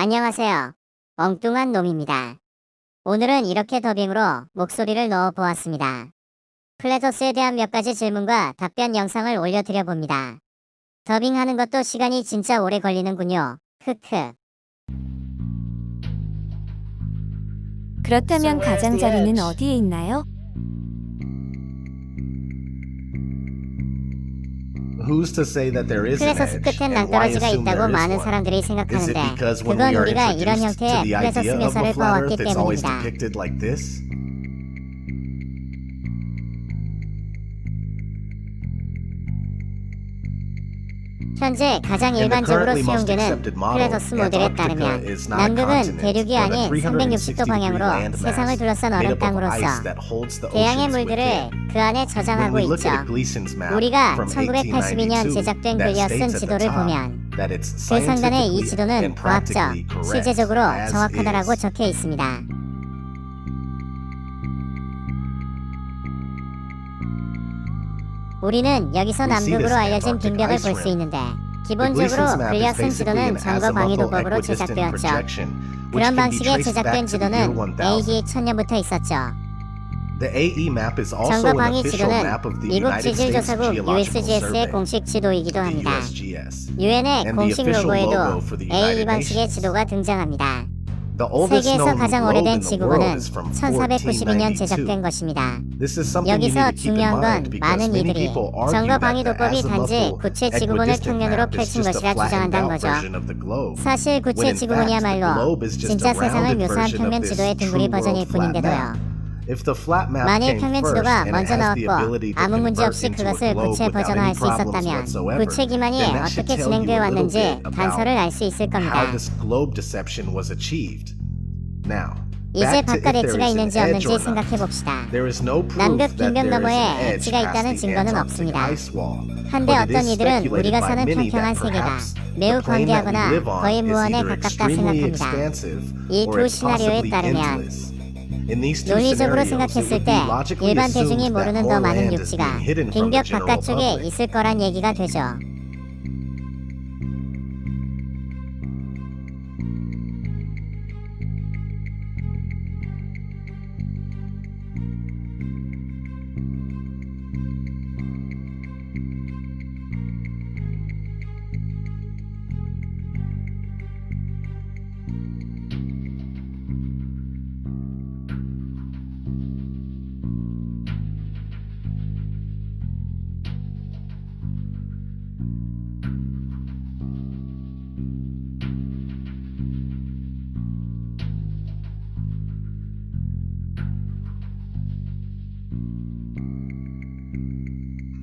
안녕하세요. 엉뚱한 놈입니다. 오늘은 이렇게 더빙으로 목소리를 넣어 보았습니다. 플래터스에 대한 몇 가지 질문과 답변 영상을 올려드려 봅니다. 더빙하는 것도 시간이 진짜 오래 걸리는군요. 크크. 그렇다면 가장자리는 edge? 어디에 있나요? Who's to say that there is an 플래서스 edge? 끝엔 And why 낭떠러지가 assume 있다고 there is 많은 one? 사람들이 Is it 생각하는데 because when 그건 are 우리가 이런 introduced to 형태의 the 플래서스 idea of a 묘사를 flat 봐왔기 Earth, it's always 때문입니다. depicted like this? 현재 가장 일반적으로 수용되는 플래터스 모델에 따르면 남극은 대륙이 아닌 360도 360 방향으로 세상을 둘러싼 얼음 땅으로서 대양의 물들을. 그 안에 저장하고 있죠. 우리가 from 1982년 1892, 제작된 글리어 쓴 지도를 보면 그 상단의 이 지도는 과학적, 실제적으로 정확하다라고. 적혀 있습니다. 우리는 여기서 남극으로 알려진 ice 볼 수. 있는데 기본적으로 is 쓴 지도는 azimuthal 방위도법으로 제작되었죠. 그런 방식의 제작된 지도는 1000. AD 1000년부터 있었죠. The AE also 점거 an 방위 지도는 미국 지질조사국 USGS의 공식 지도이기도 합니다. The 공식 로고에도 logo for the United A 방식의. 지도가 등장합니다. 세계에서 가장 오래된 지구본은 is from 1492년 1492. 제작된 것입니다. 여기서 중요한 건 많은 이들이 the 방위도법이 단지 구체 지구본을 평면으로 펼친 것이라 주장한다는 거죠. 사실 구체 지구본이야말로 진짜 세상을 묘사한 평면 지도의 둥그리 버전일 뿐인데도요. Map. If the flat map 만일 평면 지도가 먼저 나왔고 아무 문제 없이 그것을 구체 버전화할 수 있었다면 구체 기만이 어떻게 진행되어 왔는지 단서를 알 수 있을 겁니다. 이제 바깥 엣지가 있는지 없는지. 생각해 봅시다. 남극 is 너머에 엣지가 있다는 증거는 없습니다. 한데 어떤 이들은 우리가 사는 평평한 세계가 매우 광대하거나 거의 either 가깝다 생각합니다. 이 두 시나리오에 따르면 논리적으로 생각했을 때 일반 대중이 모르는 더 많은 육지가 general 바깥쪽에. 있을 거란 얘기가 되죠.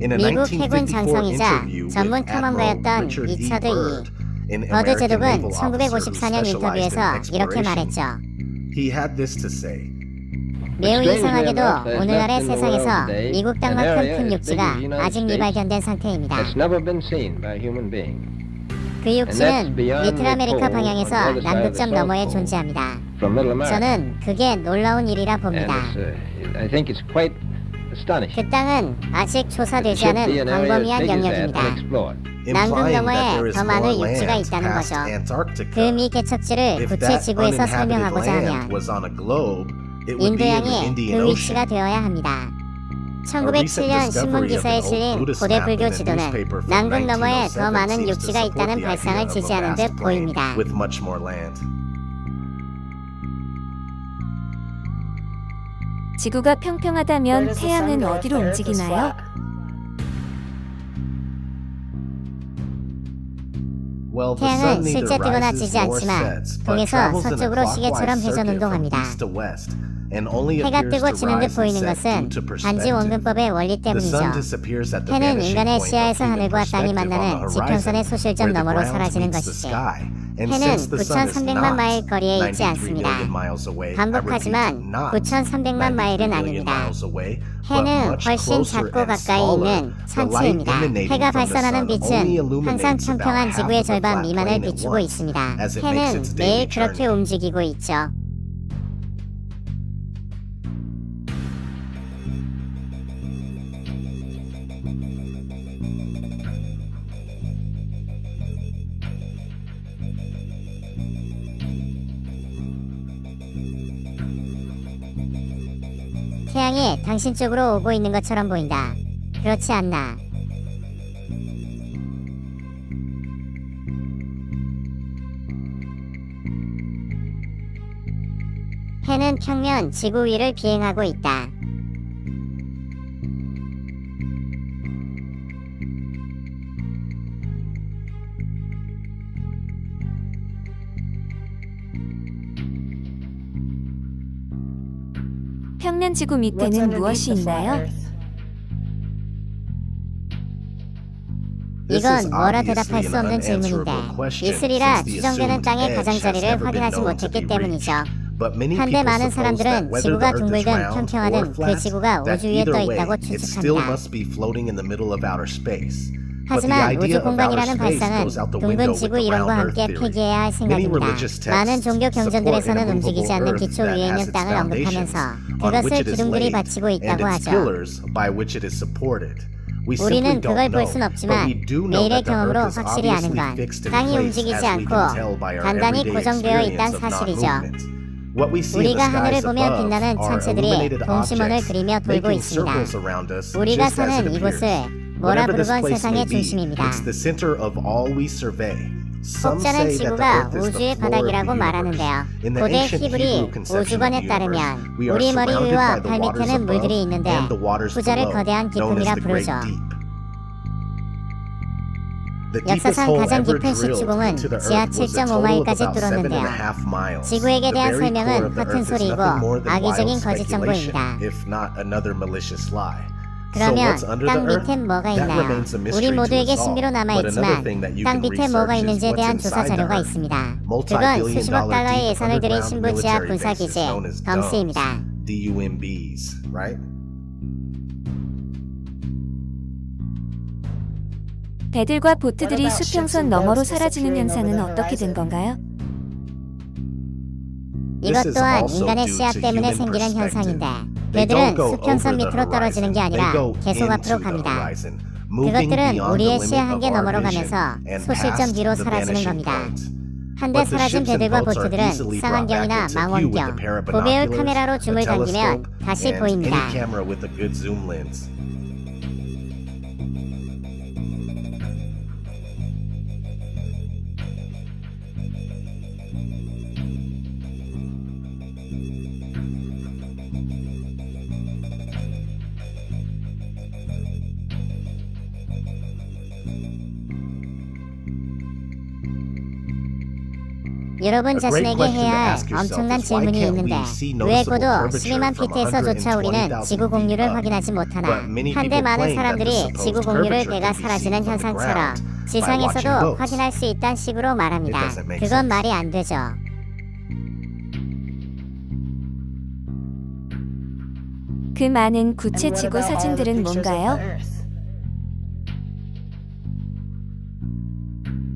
미국 1954 해군 장성이자 전문 탐험가였던 E. 리처드 이. 버드 제독은 naval officer who 1954년 specialized in 인터뷰에서 이렇게 말했죠. 매우 이상하게도 오늘날의 세상에서 미국 땅만큼 큰 육지가 아직 미발견된 상태입니다. 그 육지는 the 아메리카 방향에서 남극점 너머에. 존재합니다. 저는 그게 놀라운 일이라 봅니다. uh. 그 땅은 아직 조사되지 않은 광범위한 영역입니다. 남극 너머에 더 많은 육지가 있다는 거죠. 그 미 개척지를 구체 지구에서 설명하고자 하면 인도양이 그. 위치가 되어야 합니다. A 1907년 recent discovery 신문 기사에 실린 고대 불교 지도는 남극 너머에 더1907 많은 육지가 있다는 발상을 지지하는 듯 보입니다. 지구가 평평하다면 태양은 어디로 움직이나요? 태양은 실제 뜨거나 지지 않지만 동에서 서쪽으로 시계처럼 회전 운동합니다. 해가 뜨고 지는 듯 보이는 것은 perspective. 원근법의 원리 때문이죠. 해는 인간의 시야에서 하늘과 땅이 만나는 지평선의 소실점 너머로 사라지는 것이지. 해는 since the sun is 9,300만 not 마일 거리에 있지 93 않습니다. 반복하지만 not 9,300만 93 마일은 아닙니다. 해는 훨씬 작고 가까이. 있는 천체입니다. 해가 발산하는 빛은 항상 평평한 지구의 절반 미만을 비추고 있습니다. 해는 매일 그렇게. 움직이고 있죠. 태양이 당신 쪽으로 오고 있는 것처럼 보인다. 그렇지 않나? 해는 평면 지구 위를 비행하고 있다. 평면 지구 밑에는 무엇이 있나요? 이건 뭐라 대답할 수 없는 질문인데 이슬이라 추정되는 땅의 가장자리를 확인하지 못했기 때문이죠. 한데 많은 사람들은 지구가 둥글든 평평하든 그 지구가 우주 위에 떠 있다고 추측한다. 하지만 우주 공간이라는 발상은 둥근 지구 이론과 함께. 폐기해야 할 생각입니다. 많은 종교 경전들에서는 움직이지 않는 기초 위에 있는 땅을 언급하면서 그것을 기둥들이 받치고 있다고 하죠. 우리는 그걸 볼 순 없지만 매일의 경험으로 확실히 아는 건 땅이 움직이지 않고 everyday 고정되어 있다는 사실이죠. 우리가 하늘을 보면 빛나는 천체들이 동심원을 그리며 돌고 있습니다. 우리가 사는 이곳을. 뭐라 부르건 세상의 중심입니다. it's the center of all we survey. Some 혹자는 지구가 우주의 바닥이라고. 말하는데요. 고대 히브리 the 따르면 우리 머리 위와 발 밑에는 물들이 있는데 후자를 거대한 깊음이라 부르죠. 역사상 가장 깊은 시추공은 지하 earth was a 7.5 total of 마일까지 about seven and a 뚫었는데요. half miles. 지구에게 The 대한 설명은 허튼 소리이고 악의적인 거짓 정보입니다. 그러면 땅? 밑엔 뭐가 있나요? 우리 모두에게. 신비로 남아있지만 땅 밑에 뭐가 있는지에 대한 조사 자료가. 있습니다. 그건 수십억 달러의 예산을 들인 신부 지하 military 군사 bases 기지 known as 덤스입니다. DUMBs, D-U-M-Bs, right? 배들과 보트들이 수평선 너머로 사라지는 현상은 어떻게 된 건가요? 이것 또한 인간의 to 때문에 생기는. 현상인데 Go 수평선 밑으로 떨어지는 게. 아니라 계속 앞으로 갑니다. 그것들은 우리의 시야 한계 너머로 가면서 소실점 뒤로 사라지는 겁니다. 한데 사라진 배들과 보트들은 쌍안경이나 망원경, 고배율 카메라로 줌을 당기면 다시 보입니다. 여러분 자신에게 해야 할 엄청난 질문이 있는데 왜 고도 curvature 12만 from 피트에서조차 우리는 120,000 지구 공유를? 확인하지 못하나 한데 많은 사람들이 지구 공유를 배가 사라지는 현상처럼 지상에서도. 확인할 수 있다는 식으로 말합니다. 그건. 말이 안 되죠. 그 많은 구체 지구 사진들은 뭔가요?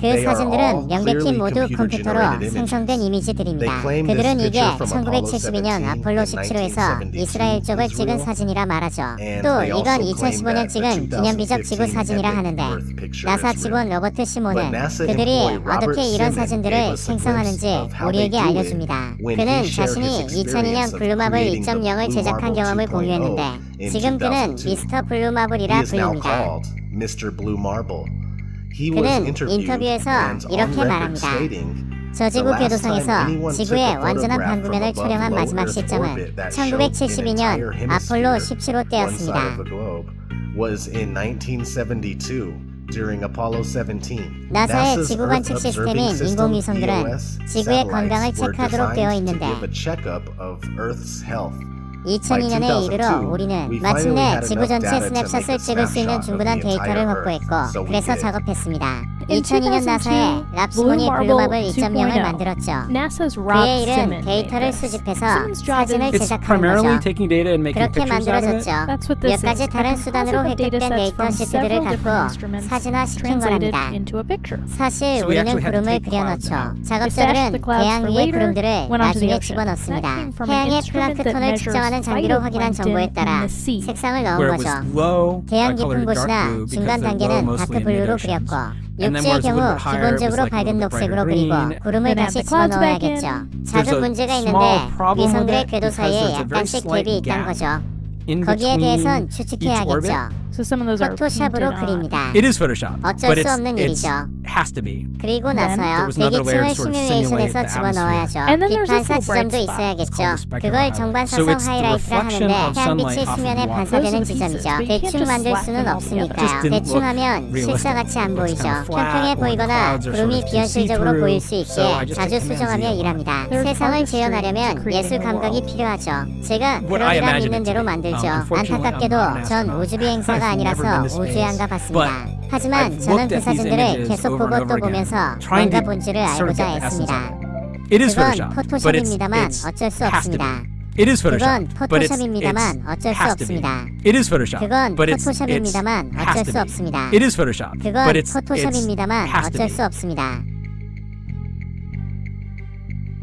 그 사진들은 명백히 모두 컴퓨터로. 생성된 이미지들입니다. 그들은 이게 picture from Apollo 1972년 17 아폴로 in 17호에서 1972 이스라엘 쪽을 찍은. 사진이라 말하죠. 또 이건 also claim 2015년 that 찍은 기념비적 지구 2015 사진이라 하는데 나사 직원. 로버트 시몬은 그들이 어떻게 이런 사진들을 생성하는지 우리에게 알려줍니다. 그는 자신이 his 2002년 experience of 블루마블 creating the 2.0을 Blue 제작한 경험을 2.0 공유했는데 지금 그는 2002. 미스터 블루마블이라 불립니다. 그는 인터뷰에서 이렇게 말합니다. stating 저 지구 The last 궤도상에서 지구의 완전한 above 촬영한 마지막 시점은 orbit that showed an entire 1972년 hemisphere, 아폴로 17호 one side 때였습니다. of the globe, was in 1972 during Apollo 17. 나사의 지구 관측 시스템인 인공위성들은 지구의 건강을 체크하도록 되어 있는데 give a checkup of Earth's health. 2002년에 이르러 우리는 마침내 지구 전체 스냅샷을 찍을 수 있는 충분한 데이터를 확보했고 그래서. 작업했습니다. In 2002년 나사에 2002, 랍시몬이 Blue 블루마블 Marble 2.0을 2.0 만들었죠. 그의 일은 데이터를. 수집해서 사진을 제작하는 primarily 거죠. taking data and making 그렇게. 만들어졌죠. That's what 몇 this 가지 is. 다른 수단으로 획득된 데이터 시트들을 갖고 사진화시킨 거랍니다. 사실 우리는 구름을 그려넣죠. 작업자들은 태양 위의 구름들을 나중에. 집어넣습니다. 태양의 플랑크톤을 측정하는 장비로 확인한 정보에 따라. 색상을 넣은 거죠. 대양 깊은 곳이나 중간 단계는 다크 블루로. 그렸고 육지의 경우 기본적으로 밝은 녹색으로 그리고. 구름을 다시 집어넣어야겠죠. A 문제가 있는데 위성들의 궤도 사이에 약간씩 갭이 있다는 거죠. 거기에 대해선 추측해야겠죠. So some of those are 포토샵으로 painted on. 그립니다. It is Photoshop, 어쩔 but 수 it's, 없는 it's 일이죠. has to be. 그리고 Then 나서요. there was another layer 대기층을 to sort of simulate 시뮬레이션에서 the 집어넣어야죠. And then there's 비판사 little 지점도 spot. 있어야겠죠. Called the 그걸 highlight. 정반사성 So it's the 하이라이트라 reflection 하는데 of 태양빛이 off 수면에 water. 반사되는 Those are the 지점이죠. pieces, but you can't 대충 just 만들 slap 수는 없으니까요. together. Just didn't 대충 look 하면 realistic. 실사같이 안 It looks 보이죠. kind of flat, 평평해 the 보이거나 clouds are 구름이 of 비현실적으로 see-through. 보일 수 있게 just 자주 수정하며 일합니다. There's 세상을 재현하려면 creating 예술 감각이. 필요하죠. 제가 What I 그러리라 imagine 믿는 it to 대로 be. 만들죠. Um, unfortunately, I'm 안타깝게도 전 astronaut. 우주 비 행사가 아니라서 안 space. 가봤습니다. But 하지만 저는 그 사진들을 계속 보고 또 보면서 뭔가 본질을 알고자 했습니다. 그건 포토샵입니다만 어쩔 수 없습니다. be. It is 그건 Photoshop, but it's, 포토샵입니다만 it's 어쩔 수. 없습니다. It is Photoshop, 그건 but it's, it's 포토샵입니다만 어쩔 수. 없습니다. It is Photoshop, 그건 but it's, it's 포토샵입니다만 어쩔. 수 없습니다.